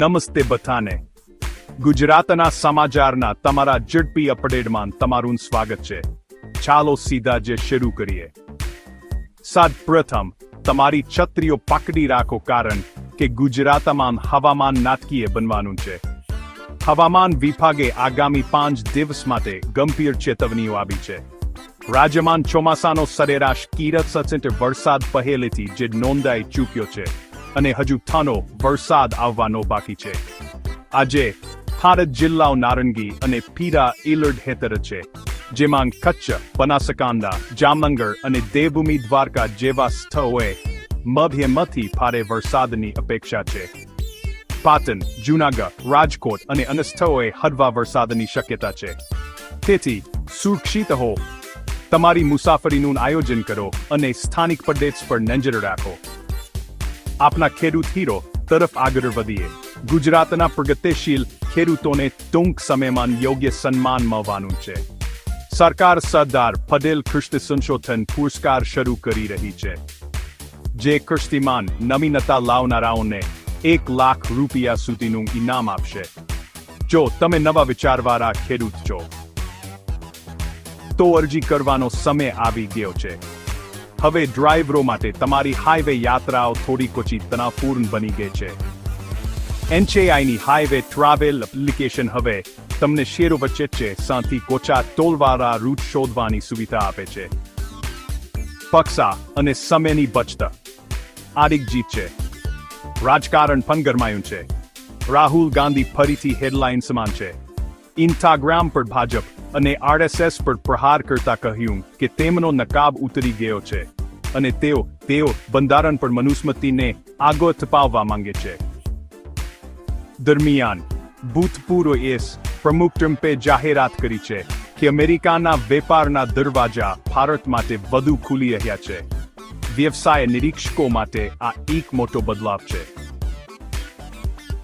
નમસ્તે બધાને. ગુજરાતના સમાચારના તમારા ઝડપી અપડેટમાં તમારું સ્વાગત છે. ચાલો સીધા જે શરૂ કરીએ. સાદ પ્રથમ, તમારી છત્રીઓ પકડી રાખો કારણ કે ગુજરાતમાં હવામાન નાટકીય બનવાનું છે. હવામાન વિભાગે આગામી પાંચ દિવસ માટે ગંભીર ચેતવણીઓ આવી છે. રાજ્યમાં ચોમાસાનો સરેરાશ કિરત સચિન વરસાદ પહેલેથી જે નોંધાઈ ચૂક્યો છે. અને હજુ થાનો વરસાદ આવવાનો બાકી છે. આજે ભારત જિલ્લાઓ નારંગી અને પીરા એલર્ટ હેતર છે, જેમાં કચ્છ બનાસકાંડા જામનગર અને દેવભૂમિ દ્વારકા જેવા સ્થળોએ મધ્યમથી ભારે વરસાદની અપેક્ષા છે. પાટણ, જૂનાગઢ, રાજકોટ અને અન્ય સ્થળોએ હળવા વરસાદની શક્યતા છે. તેથી સુરક્ષિત હો તમારી મુસાફરીનું આયોજન કરો અને સ્થાનિક પ્રદેશ પર નજર રાખો. આપના ખેડૂત હીરો તરફ આગળ વધીએ. ગુજરાતના પ્રગતિશીલ ખેડૂતોને ટૂંક સમયમાં યોગ્ય સન્માન મળવાનું છે. સરકાર સરદાર પટેલ કૃષિ સંશોધન પુરસ્કાર શરૂ કરી રહી છે. જે કૃષિમાન નવીનતા લાવનારાઓને એક લાખ રૂપિયા સુધીનું ઇનામ આપશે. જો તમે નવા વિચારવાળા ખેડૂત છો, તો અરજી કરવાનો સમય આવી ગયો છે. હવે ડ્રાઈવરો માટે તમારી હાઈવે યાત્રાઓ થોડી ઓછી તણાવપૂર્ણ બની ગઈ છે. એનચેઆઈની હાઈવે ટ્રાવેલ એપ્લિકેશન હવે તમને શેરો વચ્ચે છે. સાથી કોચા ટોલવાળા રૂટ શોધવાની સુવિધા આપે છે. પક્ષા અને સમયની બચત. આરિક જીત છે. રાજકારણ પણ ગરમાયું છે. રાહુલ ગાંધી ફરીથી હેડલાઇન સમાન છે. ઇન્સ્ટાગ્રામ પર ભાજપ અને આરએસએસ પર પ્રહાર કરતા કહ્યું કે તેમનો નકાબ ઉતરી ગયો છે અને તેઓ તેઓ બંધારણ પર મનુસ્મૃતિને આગળ થપાવવા માંગે છે. દરમિયાન, ભૂતપૂર્વ એસ પ્રમુખ ટ્રમ્પે જાહેરાત કરી છે કે અમેરિકાના વેપારના દરવાજા ભારત માટે વધુ ખુલી રહ્યા છે. વ્યવસાય નિરીક્ષકો માટે આ એક મોટો બદલાવ છે.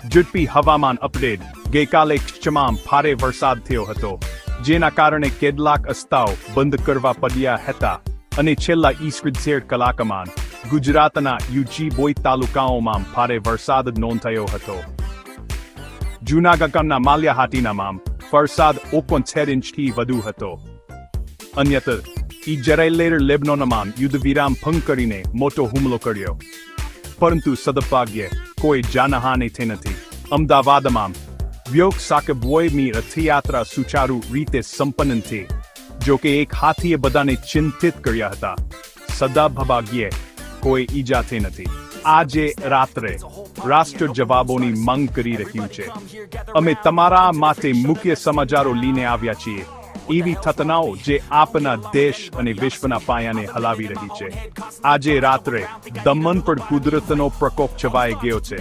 ઝડપી હવામાન અપડેટ. ગઈકાલે ક્ષમામ ભારે વરસાદ થયો હતો. જેના કારણે કેટલાક રસ્તાઓ બંધ કરવા પડ્યા હતા અને છેલ્લા ઈસર કલાકમાં ગુજરાતના યુજી બોઈ તાલુકાઓમાં ભારે વરસાદ નોંધાયો હતો. જૂનાગઢના માલ્યાહાટીનામાં વરસાદ ઓગણસિત્તેર ઇંચથી વધુ હતો. અન્યત્ર ઇજરાઇલેર લેબનોનમાં યુદ્ધ વિરામ ભંગ કરીને મોટો હુમલો કર્યો. પરંતુ સદભાગ્યે કોઈ જાનહાનિ થઈ નથી. અમદાવાદમાં વ્યોગ સાકબોયની રથયાત્રા સુચારુ રીતે સંપન્ન થઈ જો કે એક હાથીએ બધાને ચિંતિત કર્યા હતા. સદાભાગ્યે કોઈ ઈજા થઈ નથી. આજે રાત્રે રાષ્ટ્ર જવાબોની માંગ કરી રહ્યું છે. અમે તમારા માટે મુખ્ય સમાચારો લઈને આવ્યા છીએ. એવી થતનાઓ જે આપના દેશ અને વિશ્વના પાયાને હલાવી રહી છે. આજે રાત્રે દમન પર કુદરતનો પ્રકોપ છવાઈ ગયો છે.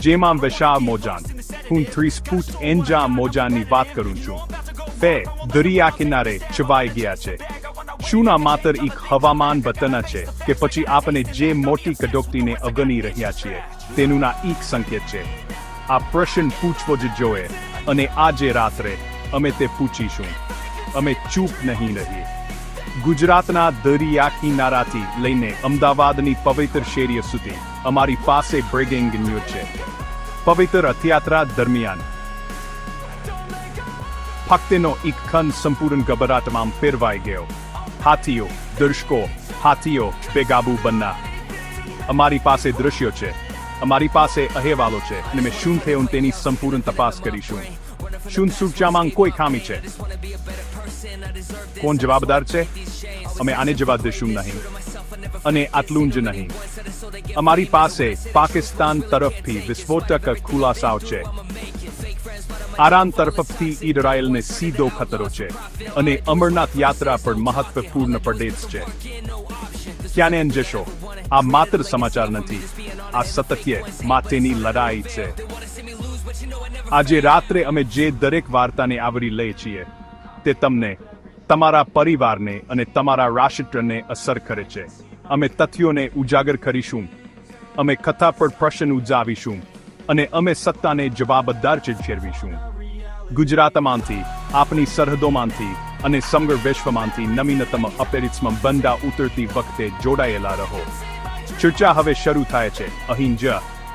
જેમાં વિશા મોજાન, હું ત્રીસ ફૂટ એન્જા મોજાની વાત કરું છું. બે દરિયા કિનારે છવાઈ ગયા છે. શું ના માત્ર એક હવામાન બતના છે કે પછી આપણે જે મોટી કટોકટીને અગણી રહ્યા છીએ તેનું ના એક સંકેત છે. આ પ્રશ્ન પૂછવો જ જોઈએ અને આજે રાત્રે અમે તે પૂછીશું. અમે ચૂપ નહીં રહીએ. ગુજરાતના દરિયા કિનારાથી લઈને અમદાવાદની પવિત્ર શેરીઓ સુધી અમારી પાસે બ્રેગિંગ ન્યૂઝ છે. પવિત્ર રથયાત્રા દરમિયાન. ફક્તનો એક ખંડ સંપૂર્ણ ગભરાટમાં ફેરવાઈ ગયો. હાથીઓ, દર્શકો, હાથીઓ બેગાબુ બનના અમારી પાસે દ્રશ્યો છે. અમારી પાસે અહેવાલો છે અને મેં શું થયું તેની સંપૂર્ણ તપાસ કરીશું. શું સૂચામાં કોઈ ખામી છે? કોણ જવાબદાર છે? અમે આને જવાબ દઈશું નહીં. અને આટલું જ નહીં. અમારી પાસે પાકિસ્તાન તરફથી વિસ્ફોટક ખુલાસાઓ છે. આરામ તરફથી ઇઝરાયલને સીધો ખતરો છે અને અમરનાથ યાત્રા પણ મહત્વપૂર્ણ પ્રદેશ છે. ક્યાંને જશો? આ માત્ર સમાચાર નથી. આ સતત્ય માટેની લડાઈ છે. આજે રાત્રે અમે જે દરેક વાર્તાને આવરી લઈએ છીએ, તે તમને તમારા પરિવારને અને તમારા રાષ્ટ્રને અસર કરે છે. અમે તથ્યોને ઉજાગર કરીશું. અમે કથા પર પ્રશ્ન ઉજાવીશું અને અમે સત્તાને જવાબદાર ફેરવીશું. ગુજરાતમાંથી, આપની સરહદોમાંથી અને સમગ્ર વિશ્વમાંથી નવીનતમ અપેરિત્સમાં બંદા ઉતરતી વખતે જોડાયેલા રહો. ચર્ચા હવે શરૂ થાય છે. અહીં જ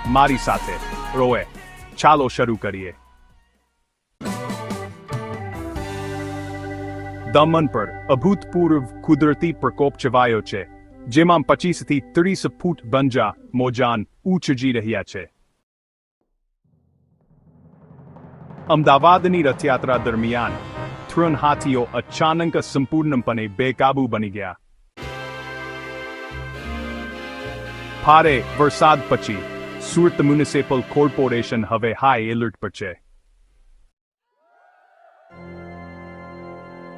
મારી સાથે. રોએ. ચાલો શરૂ કરીએ. દમન પર અભૂતપૂર્વ કુદરતી પ્રકોપ છવાયો છે, જેમાં પચીસથી ત્રીસ ફૂટ બંજા મોજાન ઉછજી રહ્યા છે. અમદાવાદની રથયાત્રા દરમિયાન ત્રણ હાથીઓ અચાનક સંપૂર્ણપણે બેકાબુ બની ગયા. ભારે વરસાદ પછી સુરત મ્યુનિસિપલ કોર્પોરેશન હવે હાઈ એલર્ટ પર છે.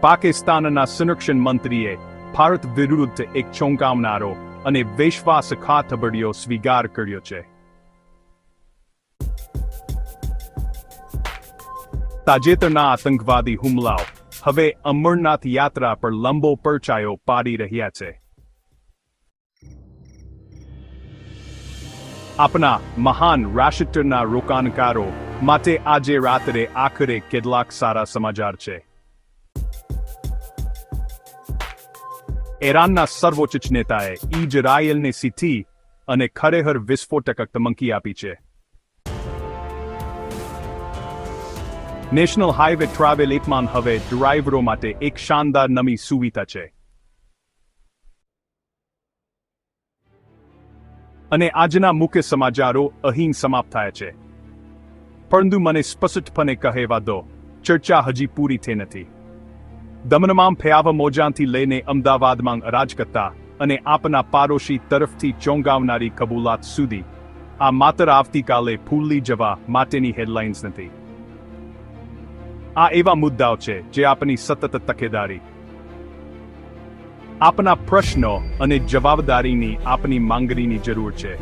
પાકિસ્તાનના સંરક્ષણ મંત્રીએ ભારત વિરુદ્ધ એક ચોંકાવનારો અને વિશ્વાસઘાતભર્યો સ્વીકાર કર્યો છે. તાજેતરના આતંકવાદી હુમલાઓ હવે અમરનાથ યાત્રા પર લંબો પરચાયો પાડી રહ્યા છે. આપણા મહાન રાષ્ટ્રના રોકાણકારો માટે આજે રાત્રે આખરે કેટલાક સારા સમાચાર છે. ઈરાનના સર્વોચ્ચ નેતાએ ઇઝરાયેલને સીધી અને ખરેખર વિસ્ફોટક ધમકી આપી છે. નેશનલ હાઈવે ટ્રાવેલ એકમાં હવે ડ્રાઈવરો માટે એક શાનદાર નવી સુવિધા છે. અને આજના મુખ્ય સમાચારો અહીં સમાપ્ત થાય છે. પરંતુ મને સ્પષ્ટપણે કહેવા દો, ચર્ચા હજી પૂરી થઈ નથી. દમનમાં ફેયાવ મોજાંથી લઈને અમદાવાદમાં અરાજકતા અને આપના પાડોશી તરફથી ચોંગાવનારી કબૂલાત સુધી. આ માત્ર આવતીકાલે ફૂલી જવા માટેની હેડલાઇન્સ નથી. આ એવા મુદ્દાઓ છે જે આપની સતત તકેદારી. આપના પ્રશ્નો અને જવાબદારીની આપની માંગણીની જરૂર છે.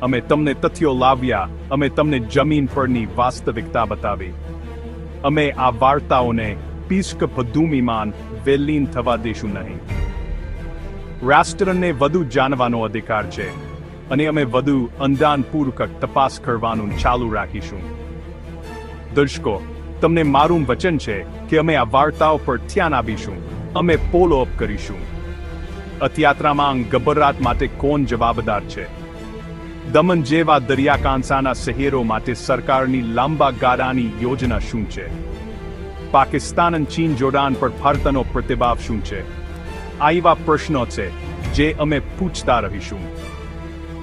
અમે તમને તથ્યો લાવ્યા, અમે તમને જમીન પરની વાસ્તવિકતા બતાવી. અમે આ વાર્તાઓને પીસ્ક ભૂમિમાન વેલીન થવા દેશું નહીં. રાષ્ટ્રને વધુ જાણવાનો અધિકાર છે અને અમે વધુ અંધાનપૂર્વક તપાસ કરવાનું ચાલુ રાખીશું. દર્શકો, તમને મારું વચન છે કે અમે આ વાર્તાઓ પર ધ્યાન આપીશું. અમે પોલો અપ કરીશું. અથયાત્રામાં ગભરાટ માટે કોણ જવાબદાર છે? દમન જેવા દરિયાકાંસાના શહેરો માટે સરકારની લાંબા ગાળાની યોજના શું છે? પાકિસ્તાન અને ચીન જોડાણ પર ભારતનો પ્રતિભાવ શું છે? આ એવા પ્રશ્નો છે, જે અમે પૂછતા રહીશું.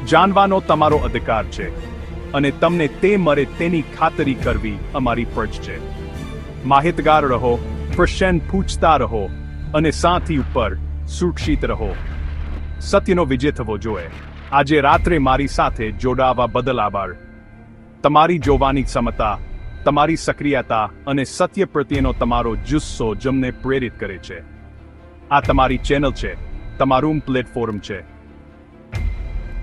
જાણવાનો તમારો અધિકાર છે, અને તમને તે મળે તેની ખાતરી કરવી અમારી ફરજ છે. માહિતગાર રહો, પ્રશ્ન પૂછતા રહો, અને સાથી ઉપર સુરક્ષિત રહો. સત્યનો વિજય થવો જોઈએ. આજે રાત્રે મારી સાથે જોડાવા બદલ આભાર. તમારી જોવાની ક્ષમતા તમારી સક્રિયતા અને સત્ય પ્રત્યેનો તમારો જુસ્સો જમને પ્રેરિત કરે છે. આ તમારી ચેનલ છે, તમારું પ્લેટફોર્મ છે.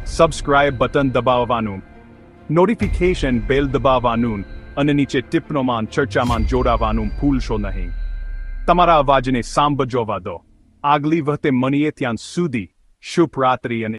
સબસ્ક્રાઇબ બટન દબાવવાનું નોટિફિકેશન બેલ દબાવવાનું અને નીચે ટિપ્પણોમાં ચર્ચામાં જોડાવાનું ભૂલશો નહીં. તમારા અવાજને સાંભળવા દો. આગલી વખતે મળીએ ત્યાં સુધી, શુભ રાત્રિ અને